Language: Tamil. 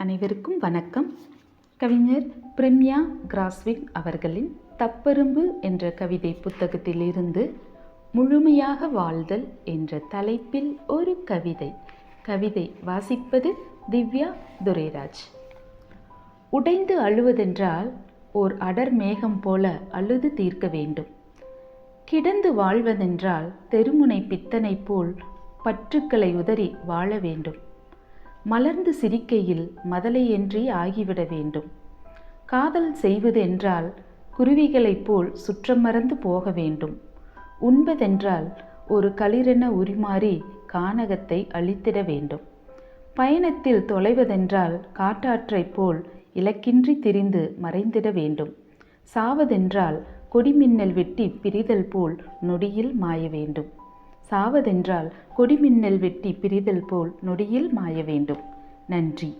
அனைவருக்கும் வணக்கம். கவிஞர் பிரம்யா கிராஸ்விக் அவர்களின் தப்பெரும்பு என்ற கவிதை புத்தகத்திலிருந்து முழுமையாக வாழ்தல் என்ற தலைப்பில் ஒரு கவிதை. கவிதை வாசிப்பது திவ்யா துரைராஜ். உடைந்து அழுவதென்றால் ஓர் அடர் மேகம் போல அழுது தீர்க்க வேண்டும். கிடந்து வாழ்வதென்றால் தெருமுனை பித்தனை போல் பற்றுக்களை உதறி வாழ வேண்டும். மலர்ந்து சிரிக்கையில் மதலையென்றி ஆகிவிட வேண்டும். காதல் செய்வதென்றால் குருவிகளைப் போல் சுற்றம் மறந்து போக வேண்டும். உண்பதென்றால் ஒரு களிரென உரிமாறி கானகத்தை அழித்திட வேண்டும். பயணத்தில் தொலைவதென்றால் காட்டாற்றைப் போல் இலக்கின்றி திரிந்து மறைந்திட வேண்டும். சாவதென்றால் கொடிமின்னல் வெட்டி பிரிதல் போல் நொடியில் மாய வேண்டும். சாவதென்றால் கொடிமின்னல் வெட்டி பிரிதல் போல் நொடியில் மாய வேண்டும். நன்றி.